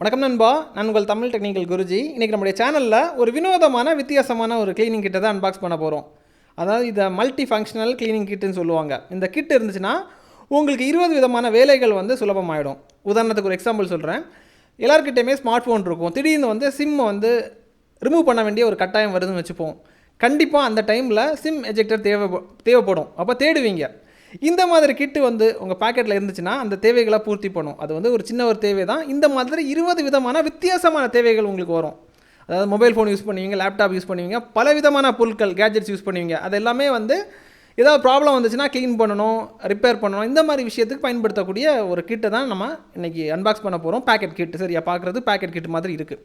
வணக்கம் நண்பா. நான் உங்கள் தமிழ் டெக்னிக்கல் குருஜி. இன்றைக்கி நம்முடைய சேனலில் ஒரு வினோதமான வித்தியாசமான ஒரு க்ளீனிங் கிட்டை தான் அன்பாக்ஸ் பண்ண போகிறோம் அதாவது இதை மல்டி ஃபங்க்ஷனல் க்ளீனிங் கிட்டுன்னு சொல்லுவாங்க. இந்த கிட் இருந்துச்சுன்னா உங்களுக்கு இருபது விதமான வேலைகள் வந்து சுலபமாகிடும் உதாரணத்துக்கு ஒரு எக்ஸாம்பிள் சொல்கிறேன் எல்லாருக்கிட்டையுமே ஸ்மார்ட் ஃபோன் இருக்கும். திடீர்னு வந்து சிம்மை வந்து ரிமூவ் பண்ண வேண்டிய ஒரு கட்டாயம் வருதுன்னு வச்சுப்போம். கண்டிப்பாக அந்த டைமில் சிம் எஜெக்டர் தேவை தேவைப்படும். அப்போ தேடுவீங்க. இந்த மாதிரி கிட்டு வந்து உங்கள் பாக்கெட்டில் இருந்துச்சுன்னா அந்த தேவைகளை பூர்த்தி பண்ணும். அது வந்து ஒரு சின்ன ஒரு தேவை தான் இந்த மாதிரி இருபது விதமான வித்தியாசமான தேவைகள் உங்களுக்கு வரும். அதாவது மொபைல் ஃபோன் யூஸ் பண்ணுவீங்க லேப்டாப் யூஸ் பண்ணுவீங்க பல விதமான பொருட்கள் கேஜெட்ஸ் யூஸ் பண்ணுவீங்க. அது எல்லாமே வந்து ஏதாவது ப்ராப்ளம் வந்துச்சுன்னா க்ளீன் பண்ணணும் ரிப்பேர் பண்ணணும். இந்த மாதிரி விஷயத்துக்கு பயன்படுத்தக்கூடிய ஒரு கிட்டை தான் நம்ம இன்றைக்கி அன்பாக்ஸ் பண்ண போகிறோம் பேக்கெட் கிட்டு சரியா? பார்க்குறது பேக்கெட் கிட் மாதிரி இருக்குது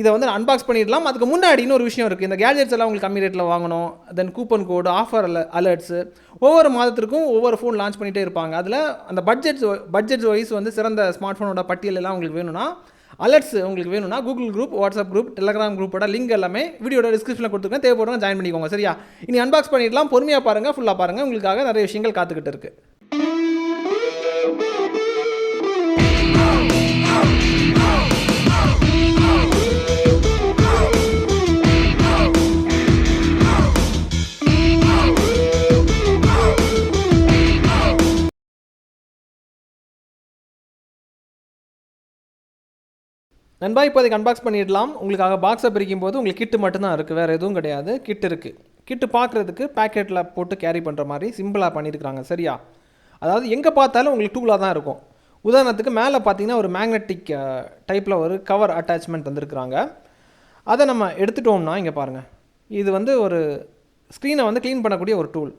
இதை வந்து அன்பாக்ஸ் பண்ணிடலாம். அதுக்கு முன்னாடி இன்னொரு விஷயம் இருக்குது இந்த கேஜெட்ஸ் எல்லாம் உங்களுக்கு கம்மி ரேட்டில் வாங்கணும். தென் கூப்பன் கோடு ஆஃபர் அலர்ட்ஸு ஒவ்வொரு மாதத்திற்கும் ஒவ்வொரு ஃபோன் லான்ச் பண்ணிகிட்டே இருப்பாங்க. அதில் அந்த பட்ஜெட்ஸ் பட்ஜெட் வைஸ் வந்து சிறந்த ஸ்மார்ட் ஃபோனோட பட்டியல் எல்லாம் உங்களுக்கு வேணும்னா அலர்ட்ஸ் உங்களுக்கு வேணும்னா Google group WhatsApp group Telegram குரூப்போட லிங்க் எல்லாமே வீடியோட டிஸ்கிரிப்ஷனில் கொடுத்துருக்கேன். தேவைப்படுறவங்க ஜாயின் பண்ணிக்கோங்க. சரியா? இனி அன்பாக்ஸ் பண்ணிடலாம். பொறுமையாக பாருங்கள் ஃபுல்லாக பாருங்கள் உங்களுக்காக நிறைய விஷயங்கள் காத்துக்கிட்டு இருக்குது நண்பா இப்போதைக்கு அன்பாக்ஸ் பண்ணிடலாம். உங்களுக்காக பாக்ஸை பிரிக்கும் போது உங்களுக்கு கிட்டு மட்டும்தான் இருக்குது வேறு எதுவும் கிடையாது. கிட் இருக்குது கிட்டு பார்க்குறதுக்கு பேக்கெட்டில் போட்டு கேரி பண்ணுற மாதிரி சிம்பிளாக பண்ணியிருக்கிறாங்க. சரியா? அதாவது எங்கே பார்த்தாலும் உங்களுக்கு டூலாக தான் இருக்கும். உதாரணத்துக்கு மேலே பார்த்தீங்கன்னா ஒரு மேக்னெட்டிக் டைப்பில் ஒரு கவர் அட்டாச்மெண்ட் தந்திருக்கிறாங்க. அதை நம்ம எடுத்துட்டோம்னா இங்கே பாருங்கள் இது வந்து ஒரு ஸ்க்ரீனை வந்து க்ளீன் பண்ணக்கூடிய ஒரு டூல்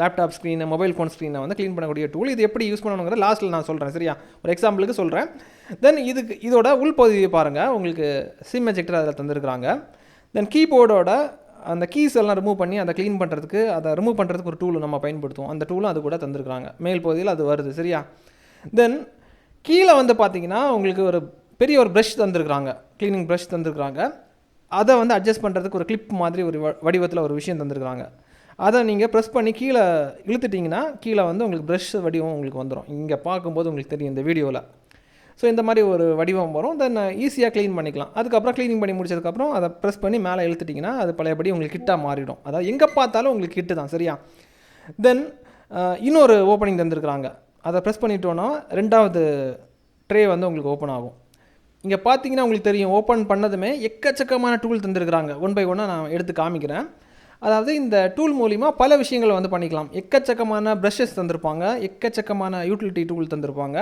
லேப்டாப் ஸ்க்ரீனை மொபைல் ஃபோன் ஸ்க்ரீனை வந்து க்ளீன் பண்ணக்கூடிய டூல் இது எப்படி யூஸ் பண்ணணுங்கிறத லாஸ்ட்டில் நான் சொல்கிறேன் சரியா? ஒரு எக்ஸாம்பிளுக்கு சொல்கிறேன் தென் இதுக்கு இதோட உள்பகுதியை பாருங்கள் உங்களுக்கு சிம் எஜெக்டர் அதில் தந்திருக்கிறாங்க. தென் கீபோர்டோட அந்த கீஸ் எல்லாம் ரிமூவ் பண்ணி அதை க்ளீன் பண்ணுறதுக்கு அதை ரிமூவ் பண்ணுறதுக்கு ஒரு டூல் நம்ம பயன்படுத்துவோம். அந்த டூலும் அது கூட தந்திருக்கிறாங்க. மேல் பகுதியில் அது வருது சரியா? தென் கீழே வந்து பார்த்தீங்கன்னா உங்களுக்கு ஒரு பெரிய ஒரு ப்ரஷ் தந்திருக்கிறாங்க. க்ளீனிங் ப்ரஷ் தந்திருக்கிறாங்க. அதை வந்து அட்ஜஸ்ட் பண்ணுறதுக்கு ஒரு கிளிப் மாதிரி ஒரு வடிவத்தில் ஒரு விஷயம் தந்திருக்கிறாங்க. அதை நீங்கள் ப்ரெஸ் பண்ணி கீழே இழுத்துட்டிங்கன்னா கீழே வந்து உங்களுக்கு ப்ரெஷ் வடிவம் உங்களுக்கு வந்துடும் இங்கே பார்க்கும்போது உங்களுக்கு தெரியும் இந்த வீடியோவில் ஸோ இந்த மாதிரி ஒரு வடிவம் வரும். தென் ஈஸியாக க்ளீன் பண்ணிக்கலாம். அதுக்கப்புறம் க்ளீனிங் பண்ணி முடிச்சதுக்கப்புறம் அதை ப்ரெஸ் பண்ணி மேலே இழுத்துட்டிங்கன்னா அது பழையபடி உங்களுக்கு கிட்டாக மாறிடும். அதாவது எங்கே பார்த்தாலும் உங்களுக்கு கிட்டு தான் சரியா? தென் இன்னொரு ஓப்பனிங் தந்துருக்குறாங்க. அதை ப்ரெஸ் பண்ணிட்டோன்னா ரெண்டாவது ட்ரே வந்து உங்களுக்கு ஓப்பன் ஆகும். இங்கே பார்த்தீங்கன்னா உங்களுக்கு தெரியும் ஓப்பன் பண்ணதுமே எக்கச்சக்கமான டூல் தந்திருக்கிறாங்க. ஒன் பை ஒன்னாக நான் எடுத்து காமிக்கிறேன். அதாவது இந்த டூல் மூலிமா பல விஷயங்கள் வந்து பண்ணிக்கலாம். எக்கச்சக்கமான ப்ரஷஸ் தந்திருப்பாங்க. எக்கச்சக்கமான யூட்டிலிட்டி டூல் தந்திருப்பாங்க.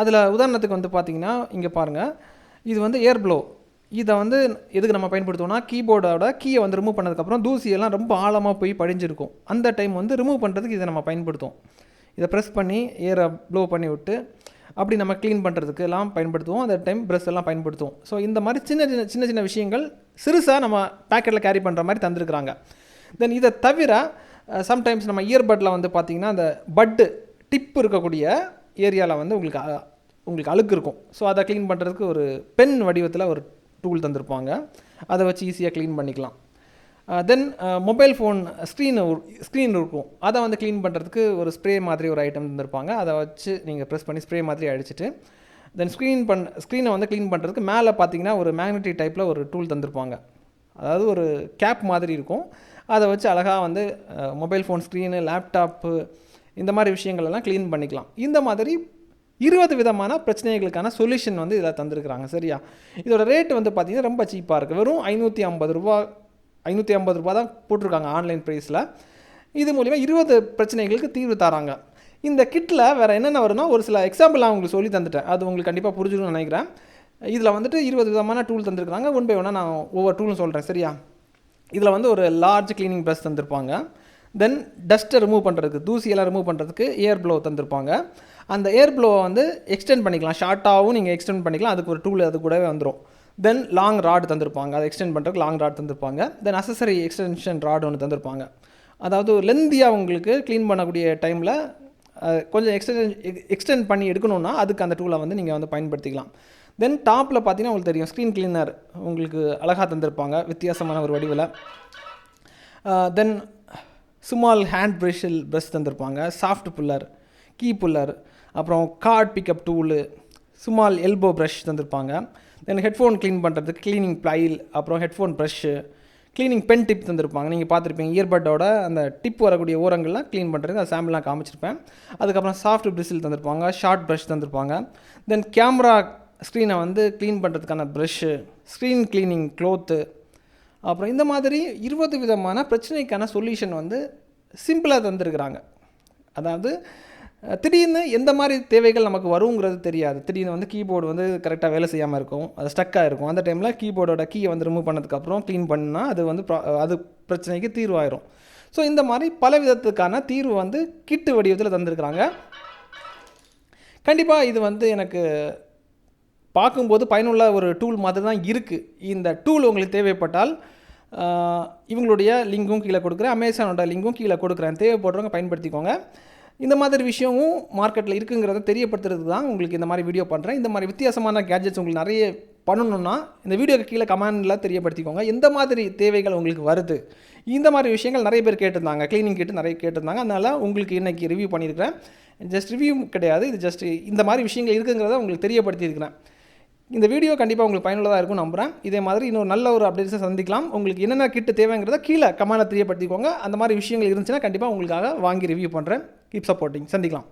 அதில் உதாரணத்துக்கு வந்து பார்த்திங்கன்னா இங்கே பாருங்கள் இது வந்து ஏர் ப்ளோ இதை வந்து எதுக்கு நம்ம பயன்படுத்துவோம்னா கீபோர்டோட கீயை வந்து ரிமூவ் பண்ணதுக்கப்புறம் தூசியெல்லாம் ரொம்ப ஆழமாக போய் படிஞ்சிருக்கும். அந்த டைம் வந்து ரிமூவ் பண்ணுறதுக்கு இதை நம்ம பயன்படுத்துவோம். இதை ப்ரெஸ் பண்ணி ஏரை ப்ளோ பண்ணி விட்டு அப்படி நம்ம க்ளீன் பண்ணுறதுக்கு எல்லாம் பயன்படுத்துவோம். அந்த டைம் ப்ரெஷ் எல்லாம் பயன்படுத்துவோம். ஸோ இந்த மாதிரி சின்ன சின்ன சின்ன சின்ன விஷயங்கள் சிறுசாக நம்ம பேக்கெட்டில் கேரி பண்ணுற மாதிரி தந்திருக்கிறாங்க. தென் இதை தவிர சம்டைம்ஸ் நம்ம இயர்பட்டில் வந்து பார்த்திங்கன்னா அந்த பட்டு டிப் இருக்கக்கூடிய ஏரியாவில் வந்து உங்களுக்கு உங்களுக்கு அழுக்கு இருக்கும். ஸோ அதை க்ளீன் பண்ணுறதுக்கு ஒரு பென் வடிவத்தில் ஒரு டூல் தந்திருப்பாங்க. அதை வச்சு ஈஸியாக க்ளீன் பண்ணிக்கலாம். Then mobile phone screen screen இருக்கும். அதை வந்து க்ளீன் பண்ணுறதுக்கு ஒரு ஸ்ப்ரே மாதிரி ஒரு ஐட்டம் தந்திருப்பாங்க அதை வச்சு நீங்கள் ப்ரெஸ் பண்ணி ஸ்ப்ரே மாதிரி அடிச்சிட்டு தென் ஸ்க்ரீன் பண் ஸ்க்ரீனை வந்து க்ளீன் பண்ணுறதுக்கு மேலே பார்த்தீங்கன்னா ஒரு மேக்னெட்டிக் டைப்பில் ஒரு டூல் தந்திருப்பாங்க. அதாவது ஒரு கேப் மாதிரி இருக்கும். அதை வச்சு அழகாக வந்து மொபைல் ஃபோன் ஸ்க்ரீனு லேப்டாப்பு இந்த மாதிரி விஷயங்கள் எல்லாம் க்ளீன் பண்ணிக்கலாம். இந்த மாதிரி இருபது விதமான பிரச்சனைகளுக்கான சொல்யூஷன் வந்து இதில் தந்திருக்கிறாங்க. சரியா? இதோட ரேட் வந்து பார்த்தீங்கன்னா ரொம்ப சீப்பாக இருக்குது வெறும் ஐநூற்றி ஐம்பது ரூபா ஐநூற்றி ஐம்பது ரூபா தான் போட்டிருக்காங்க ஆன்லைன் ப்ரைஸில் இது மூலிமா இருபது பிரச்சனைகளுக்கு தீர்வு தராங்க. இந்த கிட்டில் வேறு என்னென்ன வரும்னா ஒரு சில எக்ஸாம்பிள் நான் உங்களுக்கு சொல்லி தந்துட்டேன். அது உங்களுக்கு கண்டிப்பாக புரிஞ்சிடும்னு நினைக்கிறேன். இதில் வந்துட்டு இருபது விதமான டூல் தந்துருக்குறாங்க. ஒன் பை ஒன்னாக நான் ஒவ்வொரு டூலும் சொல்கிறேன் சரியா? இதில் வந்து ஒரு லார்ஜ் க்ளீனிங் ப்ரஷ் தந்திருப்பாங்க. தென் டஸ்ட்டை ரிமூவ் பண்ணுறதுக்கு தூசியெல்லாம் ரிமூவ் பண்ணுறதுக்கு ஏர் ப்ளோ தந்திருப்பாங்க. அந்த ஏர் ப்ளோவை வந்து எக்ஸ்டெண்ட் பண்ணிக்கலாம். ஷார்ட்டாகவும் நீங்கள் எக்ஸ்டெண்ட் பண்ணிக்கலாம். அதுக்கு ஒரு டூல் அது கூடவே வந்துடும் தென் லாங் ராட் தந்திருப்பாங்க. அதை எக்ஸ்டெண்ட் பண்ணுறதுக்கு லாங் ராட் தந்திருப்பாங்க. தென் அசசரி எக்ஸ்டென்ஷன் ராட் ஒன்று தந்திருப்பாங்க. அதாவது லெந்தியாக உங்களுக்கு க்ளீன் பண்ணக்கூடிய டைமில் கொஞ்சம் எக்ஸ்டென் எக்ஸ்டெண்ட் பண்ணி எடுக்கணும்னா அதுக்கு அந்த டூலை வந்து நீங்கள் வந்து பயன்படுத்திக்கலாம். தென் டாப்பில் பார்த்தீங்கன்னா உங்களுக்கு தெரியும் ஸ்க்ரீன் கிளீனர் உங்களுக்கு அழகாக தந்திருப்பாங்க. வித்தியாசமான ஒரு வடிவில். தென் சுமால் ஹேண்ட் ப்ரஷில் ப்ரஷ் தந்திருப்பாங்க. சாஃப்ட் புல்லர் கீ புல்லர் அப்புறம் card pickup tool small elbow brush தந்திருப்பாங்க. Then headphone clean பண்ணுறதுக்கு க்ளீனிங் ப்ளைல் அப்புறம் headphone brush cleaning pen tip தந்திருப்பாங்க. நீங்கள் பார்த்துருப்பீங்க இயர்பட்டோட அந்த டிப் வரக்கூடிய ஓரங்கள்லாம் க்ளீன் பண்ணுறது அந்த சாம்பிள்லாம் காமிச்சிருப்பேன். அதுக்கப்புறம் சாஃப்ட் பிரிசில் தந்திருப்பாங்க ஷார்ட் ப்ரஷ் தந்திருப்பாங்க. தென் கேமரா ஸ்க்ரீனை வந்து க்ளீன் பண்ணுறதுக்கான ப்ரஷ்ஷு ஸ்க்ரீன் க்ளீனிங் க்ளோத்து அப்புறம் இந்த மாதிரி இருபது விதமான பிரச்சனைக்கான சொல்யூஷன் வந்து சிம்பிளாக தந்திருக்கிறாங்க. அதாவது திடீர்னு எந்த மாதிரி தேவைகள் நமக்கு வருங்கிறது தெரியாது. திடீர்னு வந்து கீபோர்டு வந்து கரெக்டாக வேலை செய்யாமல் இருக்கும். அது ஸ்டக்காக இருக்கும். அந்த டைமில் கீபோர்டோட கீயை வந்து ரிமூவ் பண்ணதுக்கப்புறம் க்ளீன் பண்ணால் அது வந்து ப்ரா- அது பிரச்சனைக்கு தீர்வாயிரும். ஸோ இந்த மாதிரி பல விதத்துக்கான தீர்வு வந்து கிட்டு வடிவத்தில் தந்திருக்கிறாங்க. கண்டிப்பாக இது வந்து எனக்கு பார்க்கும்போது பயனுள்ள ஒரு டூல் மாதிரி தான் இருக்குது இந்த டூல் உங்களுக்கு தேவைப்பட்டால் இவங்களுடைய லிங்கும் கீழே கொடுக்குறேன். அமேசானோட லிங்கும் கீழே கொடுக்குறேன். தேவைப்படுறவங்க பயன்படுத்திக்கோங்க. இந்த மாதிரி விஷயமும் மார்க்கெட்டில் இருக்குங்கிறத தெரியப்படுத்துறது தான் உங்களுக்கு இந்த மாதிரி வீடியோ பண்ணுறேன் இந்த மாதிரி வித்தியாசமான கேட்ஜெட்ஸ் உங்களுக்கு நிறைய பண்ணணும்னா இந்த வீடியோக்கு கீழே கமெண்டில் தெரியப்படுத்திக்கோங்க. எந்த மாதிரி தேவைகள் உங்களுக்கு வருது? இந்த மாதிரி விஷயங்கள் நிறைய பேர் கேட்டிருந்தாங்க. க்ளீனிங் கேட்டு நிறைய கேட்டிருந்தாங்க. அதனால் உங்களுக்கு இன்றைக்கி ரிவ்யூ பண்ணியிருக்கிறேன். ஜஸ்ட் ரிவ்யூ கிடையாது. இது ஜஸ்ட் இந்த மாதிரி விஷயங்கள் இருக்குங்கிறத உங்களுக்கு தெரியப்படுத்தியிருக்கிறேன். இந்த வீடியோ கண்டிப்பாக உங்களுக்கு பயனுள்ளதாக இருக்கும் நம்புகிறேன் இதே மாதிரி இன்னொரு நல்ல ஒரு அப்டேட்ஸை சந்திக்கலாம். உங்களுக்கு என்னென்ன கிட்டு தேவைங்கிறத கீழே கமெண்ட்டில் தெரியப்படுத்திக்கோங்க. அந்த மாதிரி விஷயங்கள் இருந்துச்சுன்னா கண்டிப்பாக உங்களுக்காக வாங்கி ரிவ்யூ பண்ணுறேன் கீப் சப்போர்ட்டிங் சந்திக்கலாம்.